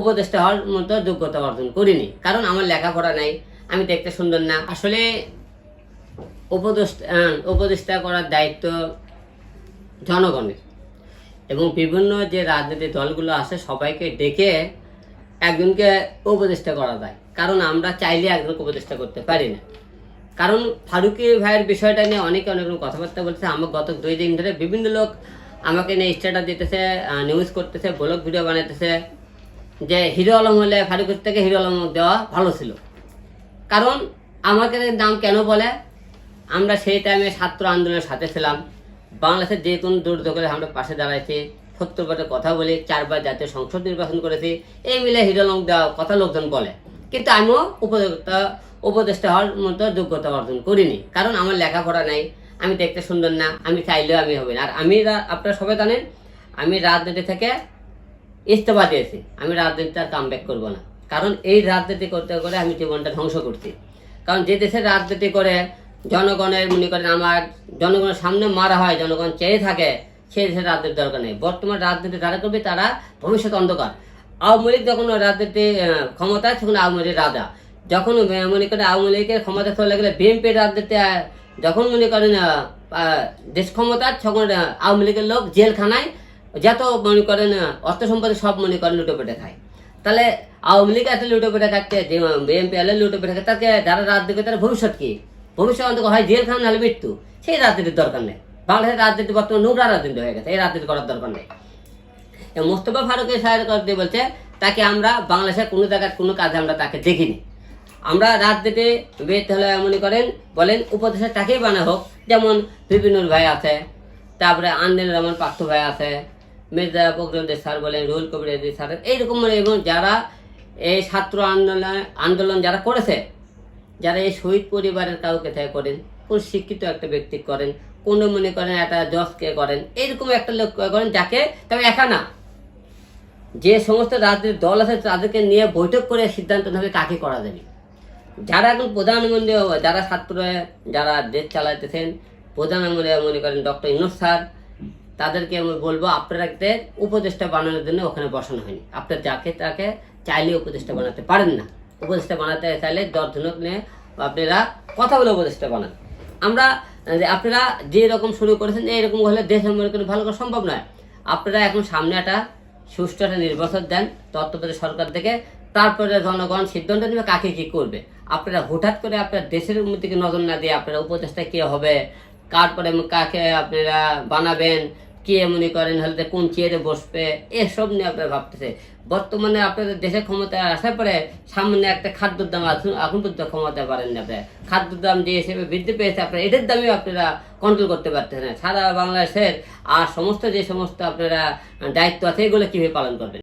উপদেষ্টা হওয়ার মতো যোগ্যতা অর্জন করিনি। কারণ আমার লেখাপড়া নাই, আমি দেখতে সুন্দর না। আসলে উপদেষ্টা উপদেষ্টা করার দায়িত্ব জনগণের। এবং বিভিন্ন যে রাজনৈতিক দলগুলো আছে, সবাইকে ডেকে একজনকে উপদেষ্টা করা যায়। কারণ আমরা চাইলে একজনকে উপদেষ্টা করতে পারি না। কারণ ফারুকি ভাইয়ের বিষয়টা নিয়ে অনেকে অনেক রকম কথাবার্তা বলছে আমার গত দুই দিন ধরে বিভিন্ন লোক আমাকে নিয়ে স্ট্যাটাস দিতেছে নিউজ করতেছে ব্লগ ভিডিও বানাইতেছে। যে হিরো আলম হলে ফারুকের থেকে হিরো আলম দেওয়া ভালো ছিল। কারণ আমাকে নাম কেন বলে? আমরা সেই টাইমে ছাত্র আন্দোলনের সাথে ছিলাম। বাংলাদেশের যে কোনো দুর্যোগে আমরা পাশে দাঁড়াইছি সত্যবাদে কথা বলি, চারবার জাতীয় সংসদ নির্বাচন করেছি, এই মিলে হিরোলং দেওয়া কথা লোকজন বলে। কিন্তু আমিও উপযুক্তা, উপদেষ্টা হওয়ার মতো যোগ্যতা অর্জন করিনি। কারণ আমার লেখাপড়া নাই, আমি দেখতে সুন্দর না, আমি চাইলেও আমি হবে না। আর আমি আপনারা সবাই জানেন, আমি রাজনীতি থেকে ইস্তফা দিয়েছি। আমি রাজনীতিতে আর কাম করব না। কারণ এই রাজনীতি করতে করে আমি জীবনটা ধ্বংস করছি। কারণ যে দেশে রাজনীতি করে জনগণের মনে করেন আমার জনগণের সামনে মারা হয় জনগণ চেয়ে থাকে সেই দেশের রাজনীতির দরকার নেই। বর্তমান রাজনীতি যারা করবে তারা ভবিষ্যৎ অন্ধকার। আওয়ামী লীগ যখন রাজনীতি আহ, ক্ষমতায় তখন আওয়ামী লীগ রাজা। যখন মনে করেন আওয়ামী লীগের ক্ষমতা চলে গেলে বিএনপির রাজনীতি যখন মনে করেন দেশ ক্ষমতা তখন আওয়ামী লীগের লোক জেলখানায় যত মনে করেন, অর্থ সম্পত্তি সব মনে করেন লুটো পেটে খায়। তাহলে আওয়ামী লীগ এত লুটো পেটে খাচ্ছে বিএনপি এলে লুটো পেটে খাচ্ছে তাকে যারা রাজনীতি তার ভবিষ্যৎ কি? ভবিষ্যৎ অন্তত হয় জেল জেলখানা নাহলে মৃত্যু। সেই রাজনীতির দরকার নেই। বাংলাদেশের রাজনীতি বর্তমানে নোংরা রাজনীতি হয়ে গেছে, এই রাজনীতি করার দরকার নেই। মোস্তফা ফারুকের করতে বলছে, তাকে আমরা বাংলাদেশের কোনো জায়গার কোনো কাজে আমরা তাকে দেখিনি। আমরা রাজনীতি বেরতে হলে মনে করেন, বলেন উপদেশের তাকেই বানা হোক। যেমন বিপিনুর ভাই আছে, তারপরে আন্দিন রহমান পার্থ ভাই আছে মির্জা ফখরুল স্যার বলেন, রুহুল কবির স্যার, এইরকম মানে এবং যারা এই ছাত্র আন্দোলন আন্দোলন যারা করেছে, যারা এই শহীদ পরিবারের কাউকে থেকে করেন, কোন শিক্ষিত একটা ব্যক্তি করেন, কোন মনে করেন একটা জজকে করেন, এইরকম একটা লোক করেন যাকে তবে একা না। যে সমস্ত রাজনৈতিক দল আছে তাদেরকে নিয়ে বৈঠক করে সিদ্ধান্ত নেবে কাকে করা যাবে। যারা এখন প্রধানমন্ত্রী যারা ছাত্র যারা দেশ চালাইতেছেন, প্রধানমন্ত্রী মনে করেন ডক্টর ইনোজ স্যার তাদেরকে আমি বলব আপনারা একটা উপদেষ্টা বানানোর জন্য ওখানে বসানো হয়নি। আপনার যাকে তাকে চাইলে উপদেষ্টা বানাতে পারেন না। উপদেষ্টা বানাতে চাইলে দশজনক নিয়ে আপনারা কথা বলে উপদেষ্টা বানান। আমরা আপনারা যে রকম শুরু করেছেন, এইরকম হলে দেশের মনে করেন ভালো করা সম্ভব নয়। আপনারা এখন সামনে একটা সুষ্ঠু একটা নির্বাচন দেন, তত্ত্বাবধায়ক সরকার থেকে, তারপরে জনগণ সিদ্ধান্ত নেবে কাকে কি করবে। আপনারা হঠাৎ করে আপনার দেশের দিকে নজর না দিয়ে আপনারা উপদেষ্টা কে হবে কার পরে কাকে আপনারা বানাবেন, কে মনে করেন, হলে কোন চেয়ারে বসবে, এসব নিয়ে আপনারা ভাবতেছে। বর্তমানে আপনাদের দেশের ক্ষমতায় আসার পরে সামনে একটা খাদ্যর দাম এখন এখন পর্যন্ত ক্ষমতা পারেন না আপনারা। খাদ্যর দাম যে হিসেবে বৃদ্ধি পেয়েছে, আপনারা এটার দামই আপনারা কন্ট্রোল করতে পারতেছেন সারা বাংলাদেশের আর সমস্ত যে সমস্ত আপনারা দায়িত্ব আছে, এগুলো কীভাবে পালন করবেন?